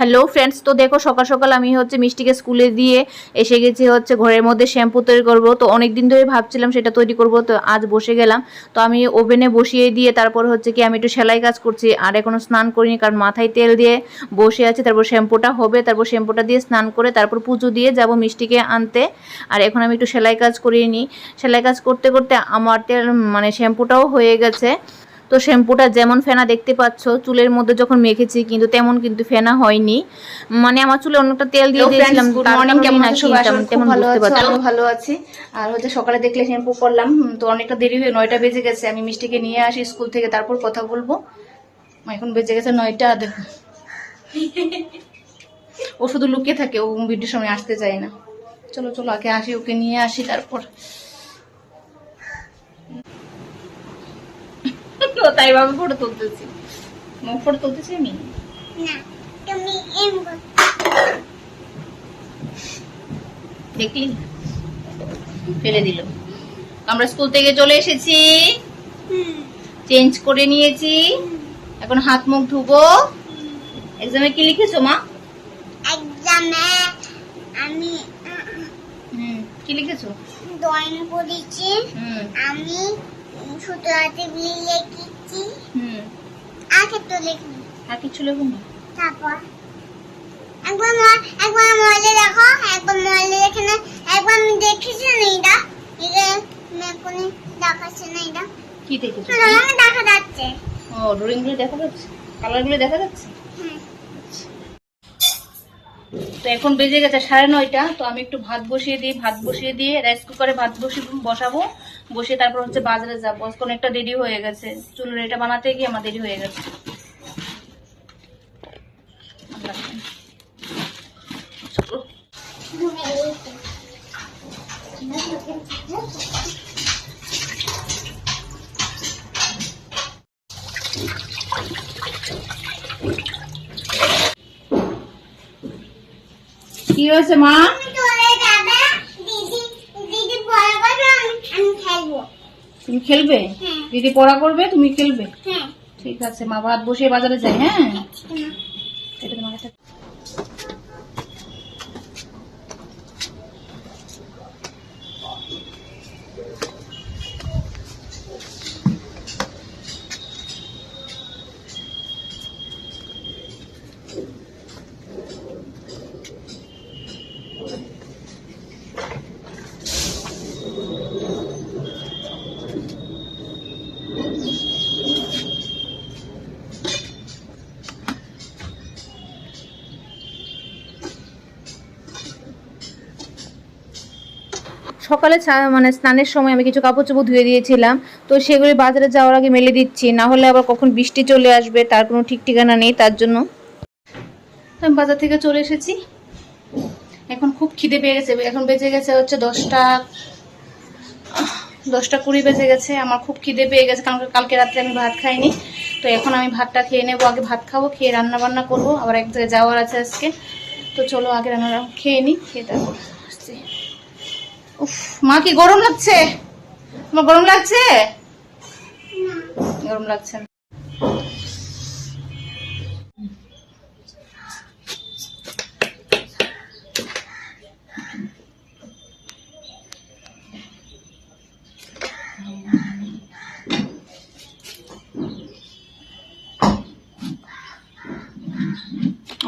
Hello friends তো দেখো, সকাল সকাল আমি হচ্ছে মিষ্টিকে স্কুলে দিয়ে এসে গেছি হচ্ছে ঘরের মধ্যে শ্যাম্পু তৈরি করব। তো অনেক দিন ধরে ভাবছিলাম সেটা তৈরি করব, তো আজ বসে গেলাম। তো আমি ওভেনে বসিয়ে দিয়ে তারপর হচ্ছে কি আমি একটু সেলাই কাজ করছি, আর এখনও স্নান করিনি কারণ মাথায় তেল দিয়ে বসে আছি। তারপর শ্যাম্পুটা হবে, তারপর শ্যাম্পুটা দিয়ে স্নান করে তারপর পুজো দিয়ে যাব মিষ্টিকে আনতে। আর এখন আমি একটু সেলাই কাজ করিয়ে নিই। সেলাই কাজ করতে করতে আমার তেল মানে শ্যাম্পুটাও হয়ে গেছে। তো শ্যাম্পুটা যেমন ফেনা দেখতে পাচ্ছ চুলের মধ্যে যখন মেখেছি কিন্তু তেমন কিন্তু ফেনা হয়নি। মানে আমার চুলে অনেকটা তেল দিয়ে দিয়েছিলাম? তেমন বুঝতে আছো, পারছ। ভালো আছি। আর হচ্ছে সকালে দেখলে শ্যাম্পু করলাম তো অনেকটা দেরি হয়ে নয়টা বেজে গেছে। আমি মিষ্টিকে নিয়ে আসি স্কুল থেকে তারপর কথা বলব। এখন বেজে গেছে নয়টা। দেখো ও শুধু লুকিয়ে থাকে ও ভিডিওর সময় আসতে চায় না। চলো চলো আগে আসি ওকে নিয়ে আসি তারপর ও তাই ভাবে ফটো তুলতেছি। মুখ ফটো তুলতেছি আমি? না তুমি এম দেখলি? ফেলে দিল। আমরা স্কুল থেকে চলে এসেছি। চেঞ্জ করে নিয়েছি। এখন হাত মুখ ধুবো। এক্সামে কি লিখেছো মা? এক্সামে আমি হুম কি লিখেছো? ড্রয়িং করেছি আমি সুতরাতে লিখেছি। হুম। আর কিছু লেখো না তারপর? একবার একবার মোবাইলে দেখো একবার মোবাইলে দেখে না একবার আমি দেখেছি না এটা? এটা মেপনে দেখাচ্ছে না এটা? কি দেখেছ? দেখা যাচ্ছে। ও ড্রয়িংগুলো দেখা যাচ্ছে? কালারগুলো দেখা যাচ্ছে? তো এখন বেজে গেছে সাড়ে নয়টা তো আমি একটু ভাত বসিয়ে দিই ভাত বসিয়ে দিয়ে রাইস কুকারে ভাত বসিয়ে বসাবো। বসে তারপর হচ্ছে বাজারে যাব। আজকে অনেকটা দেরি হয়ে গেছে। চুলের এটা বানাতে গিয়ে আমার দেরি হয়ে গেছে। কি হয়েছে মা চলে যাবে দিদি দিদি বড় করবে আমি আমি খেলব তুমি খেলবে। দিদি পড়া করবে তুমি খেলবে? ঠিক আছে মা ভাত বসিয়ে বাজারে যাই হ্যাঁ এটা তোমার কাছে সকালে মানে স্নানের সময় আমি কিছু কাপড় চোপড় ধুয়ে দিয়েছিলাম। তো সেগুলি বাজারে যাওয়ার আগে মেলে দিচ্ছি, না হলে আবার কখন বৃষ্টি চলে আসবে, তার কোনো ঠিক ঠিকানা নেই তার জন্য। আমি বাজার থেকে চলে এসেছি। এখন খুব খিদে পেয়ে গেছে, এখন বেজে গেছে হচ্ছে দশটা দশটা কুড়ি বেজে গেছে, আমার খুব খিদে পেয়ে গেছে কারণ কালকে রাত্রে আমি ভাত খাইনি। তো এখন আমি ভাতটা খেয়ে নেব, আগে ভাত খাব, খেয়ে রান্না বান্না করব, আবার এক জায়গায় যাওয়ার আছে আজকে। তো চলো আগে রান্না খেয়ে নিই খেয়ে তারপর আসছি। উফ মা কি গরম লাগছে? তোমার গরম লাগছে? গরম লাগছে না।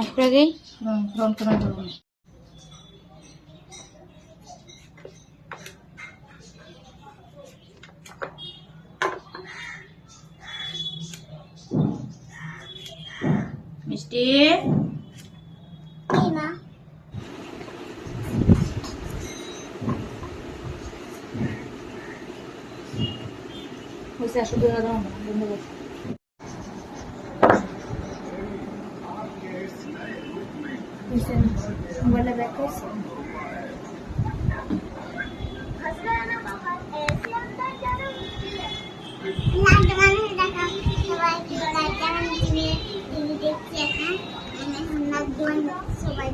আপনাকেই হুম যন্ত্রণা করব না মিষ্টি কি মা হয়েছে আসো দূরে দাও না বন্ধ করো মোবাইলে ব্যাক করছি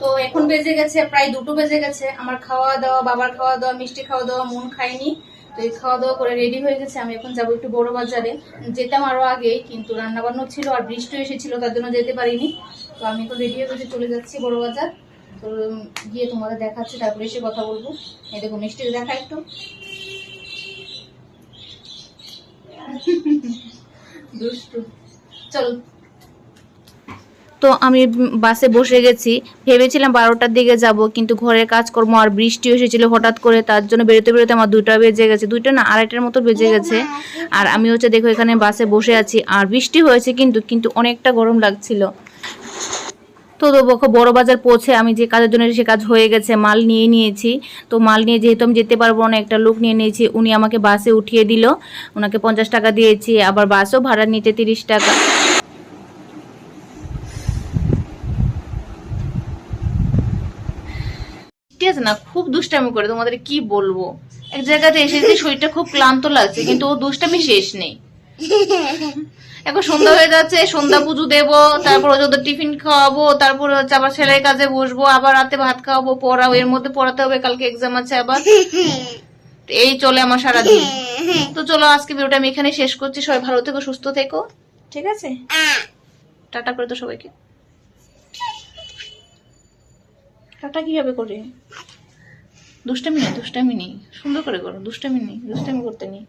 তো এখন বেজে গেছে, প্রায় দুটো বেজে গেছে। আমার খাওয়া দাওয়া বাবার খাওয়া দাওয়া মিষ্টি খাওয়া দাওয়া মন খায়নি। তো এই খাওয়া দাওয়া করে রেডি হয়ে গেছে। আমি এখন যাব একটু বড় বাজারে। যেতাম আরও আগে কিন্তু রান্না বান্না ছিল আর বৃষ্টি এসেছিল, তার জন্য যেতে পারিনি। তো আমি এখন রেডি হয়ে চলে যাচ্ছি বড় বাজার। তো গিয়ে তোমাদের দেখাচ্ছি, তারপরে এসে কথা বলব। এই দেখো মিষ্টি দেখা একটু। তো আমি বাসে বসে গেছি। ভেবেছিলাম বারোটার দিকে যাব, কিন্তু ঘরের কাজকর্ম আর বৃষ্টি এসেছিল হঠাৎ করে, তার জন্য বেরোতে বেরোতে আমার দুইটা বেজে গেছে। দুইটা না, আড়াইটার মতো বেজে গেছে। আর আমি হচ্ছে, দেখো, এখানে বাসে বসে আছি। আর বৃষ্টি হয়েছে কিন্তু কিন্তু অনেকটা গরম লাগছিল। তো দেখো বড় বাজার পৌঁছে আমি যে কাজের জন্য সে কাজ হয়ে গেছে, মাল নিয়ে নিয়েছি। তো মাল নিয়ে যেহেতু আমি যেতে পারব না, একটা লোক নিয়ে নিয়েছি, উনি আমাকে বাসে উঠিয়ে দিল। ওনাকে পঞ্চাশ টাকা দিয়েছি, আবার বাসও ভাড়া নিতে তিরিশ টাকা। না, খুব দুষ্টামি করে, তোমাদের কি বলব? এক জায়গাতে এসেছি শরীরটা খুব ক্লান্ত লাগছে, কিন্তু ও দুষ্টামি শেষ নেই। এখন সন্ধ্যা হয়ে যাচ্ছে সন্ধ্যা পুজো দেবো তারপর ওদের টিফিন খাওয়াবো তারপর হচ্ছে আবার ছেলের কাজে বসবো আবার রাতে ভাত খাওয়াবো পড়াবো এর মধ্যে পড়াতে হবে কালকে এক্সাম আছে আবার। এই চলে আমার সারাদিন। তো চলো আজকে ভিডিওটা আমি এখানে শেষ করছি সবাই ভালো থেকো সুস্থ থেকো। ঠিক আছে? টাটা করে তো সবাইকে। টাটা কীভাবে করে? দুষ্টামি নেই দুষ্টামি নেই। সুন্দর করে করো দুষ্টামি নেই দুষ্টামি করতে নেই।